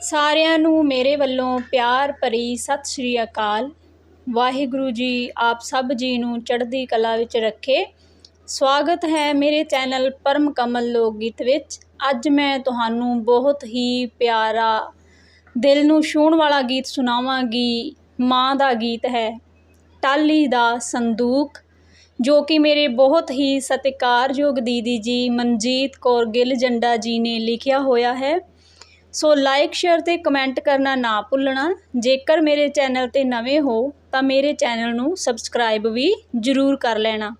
ਸਾਰਿਆਂ ਨੂੰ ਮੇਰੇ ਵੱਲੋਂ ਪਿਆਰ ਭਰੀ ਸਤਿ ਸ਼੍ਰੀ ਅਕਾਲ। ਵਾਹਿਗੁਰੂ ਜੀ ਆਪ ਸਭ ਜੀ ਨੂੰ ਚੜ੍ਹਦੀ ਕਲਾ ਵਿੱਚ ਰੱਖੇ। ਸਵਾਗਤ ਹੈ ਮੇਰੇ ਚੈਨਲ ਪਰਮ ਕਮਲ ਲੋਕ ਗੀਤ ਵਿੱਚ। ਅੱਜ ਮੈਂ ਤੁਹਾਨੂੰ ਬਹੁਤ ਹੀ ਪਿਆਰਾ, ਦਿਲ ਨੂੰ ਛੂਹਣ ਵਾਲਾ ਗੀਤ ਸੁਣਾਵਾਂਗੀ। ਮਾਂ ਦਾ ਗੀਤ ਹੈ ਟਾਲੀ ਦਾ ਸੰਦੂਕ, ਜੋ ਕਿ ਮੇਰੇ ਬਹੁਤ ਹੀ ਸਤਿਕਾਰਯੋਗ ਦੀਦੀ ਜੀ ਮਨਜੀਤ ਕੌਰ ਗਿੱਲ ਜੰਡਾ ਜੀ ਨੇ ਲਿਖਿਆ ਹੋਇਆ ਹੈ। ਸੋ ਲਾਈਕ ਸ਼ੇਅਰ ਤੇ ਕਮੈਂਟ ਕਰਨਾ ਨਾ ਭੁੱਲਣਾ। ਜੇਕਰ ਮੇਰੇ ਚੈਨਲ ਤੇ ਨਵੇਂ ਹੋ, ਤਾਂ ਮੇਰੇ ਚੈਨਲ ਨੂੰ ਸਬਸਕ੍ਰਾਈਬ ਵੀ ਜ਼ਰੂਰ ਕਰ ਲੈਣਾ।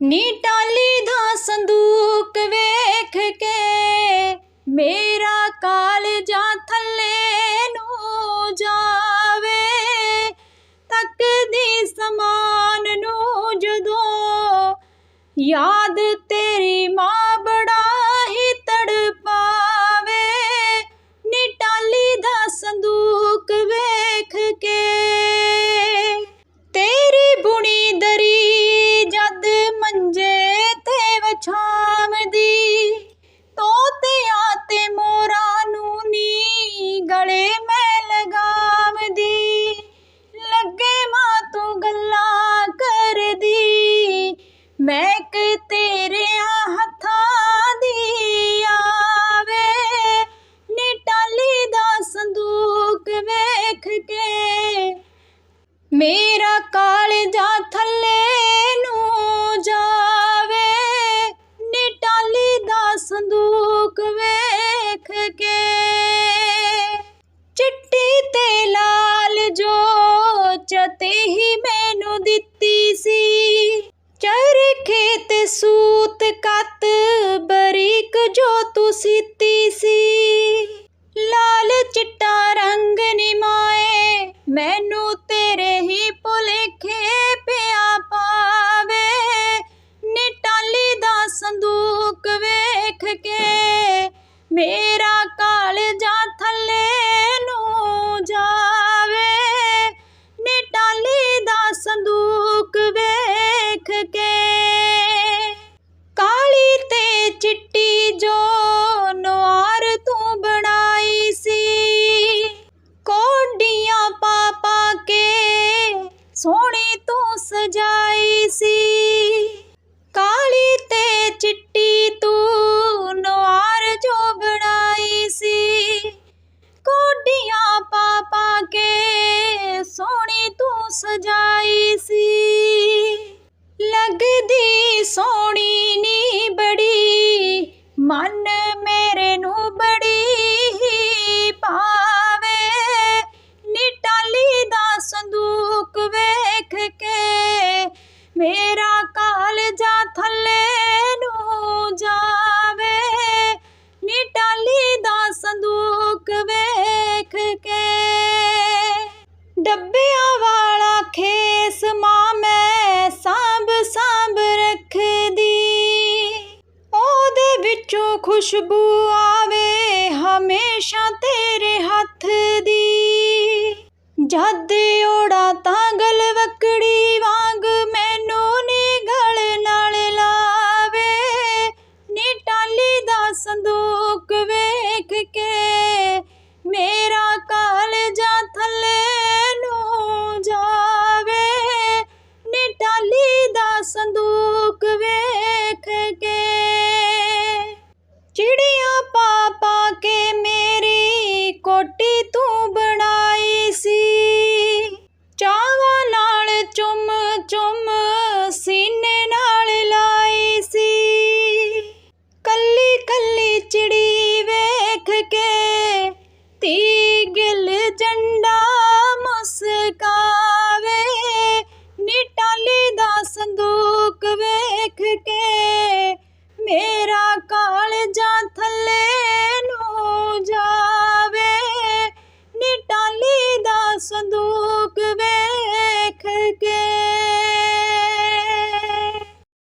ਨੀ ਟਾਲੀ ਦਾ ਸੰਦੂਕ ਵੇਖ ਕੇ ਮੇਰਾ ਕਾਲਜਾ ਥੱਲੇ ਨੂੰ ਜਾਵੇ। ਤੱਕਦੀ ਸਮਾਨ ਨੂੰ ਜਦੋਂ ਯਾਦ ਤੇਰੀ ਮਾਂ ਕਾਲਜਾ ਥੱਲੇ ਨੂੰ ਜਾਵੇ, ਨੀ ਦਾ ਸੰਦੂਕ ਵੇਖ ਕੇ। ਚਿੱਟੀ ਤੇ ਲਾਲ ਜੋ ਚਤੇ ਹੀ ਮੈਨੂੰ ਦਿੱਤੀ ਸੀ ਚਰਖੇ ਤੇ ਸੂਤ ਕੱਤ ਬਰੀਕ ਜੋ ਤੂੰ ਸੀਤੀ ਸੀ। ਲਾਲ ਚਿੱਟਾ ਰੰਗ ਨਿਮਾਏ, ਮੈਨੂੰ ਤੇ ਮੇਰਾ ਕਾਲਜਾ ਥੱਲੇ ਨੂੰ ਜਾਵੇ। ਨੀ ਟਾਲੀ ਦਾ ਸੰਦੂਕ ਵੇਖ ਕੇ। ਕਾਲੀ ਤੇ ਚਿੱਟੀ ਜੋ ਨਵਾਰ ਤੂੰ ਬਣਾਈ ਸੀ। ਕੋਡੀਆਂ ਪਾ ਪਾ ਕੇ ਸੋਹਣੀ ਤੂੰ ਸਜਾਈ ਸੀ। ਖੇਸ ਮੈਂ ਸਾਂਭ ਸਾਂਭ ਰੱਖਦੀ। ਉਹਦੇ ਵਿੱਚੋਂ ਖੁਸ਼ਬੂ ਆਵੇ ਹਮੇਸ਼ਾ ਤੇਰੇ ਹੱਥ ਦੀ। ਜਦ 감사합니다.